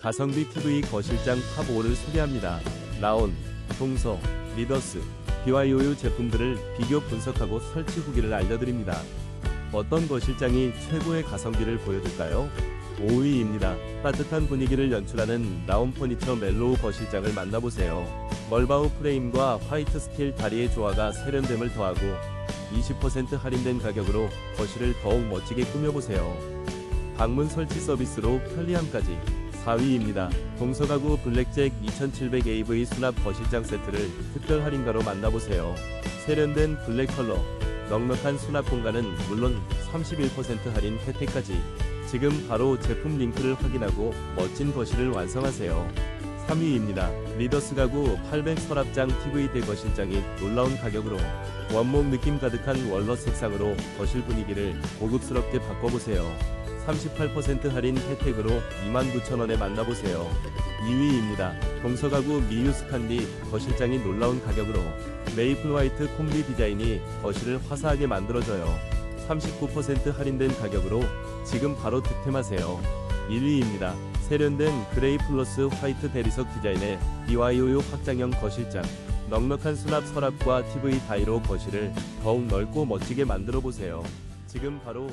가성비 TV 거실장 탑5를 소개합니다. 라온, 동서, 리더스, BYOU 제품들을 비교 분석하고 설치 후기를 알려드립니다. 어떤 거실장이 최고의 가성비를 보여줄까요? 5위입니다. 따뜻한 분위기를 연출하는 라온 퍼니처 멜로우 거실장을 만나보세요. 멀바우 프레임과 화이트 스틸 다리의 조화가 세련됨을 더하고 20% 할인된 가격으로 거실을 더욱 멋지게 꾸며보세요. 방문 설치 서비스로 편리함까지 4위입니다. 동서가구 블랙잭 2700AV 수납 거실장 세트를 특별 할인가로 만나보세요. 세련된 블랙 컬러, 넉넉한 수납 공간은 물론 31% 할인 혜택까지 지금 바로 제품 링크를 확인하고 멋진 거실을 완성하세요. 3위입니다. 리더스 가구 800 서랍장 TV 대거실장이 놀라운 가격으로 원목 느낌 가득한 월넛 색상으로 거실 분위기를 고급스럽게 바꿔보세요. 38% 할인 혜택으로 29,000원에 만나보세요. 2위입니다. 동서가구 미유 스칸디 거실장이 놀라운 가격으로 메이플 화이트 콤비 디자인이 거실을 화사하게 만들어줘요. 39% 할인된 가격으로 지금 바로 득템하세요. 1위입니다. 세련된 그레이 플러스 화이트 대리석 디자인의 BYOU 확장형 거실장. 넉넉한 수납 서랍과 TV 다이로 거실을 더욱 넓고 멋지게 만들어 보세요. 지금 바로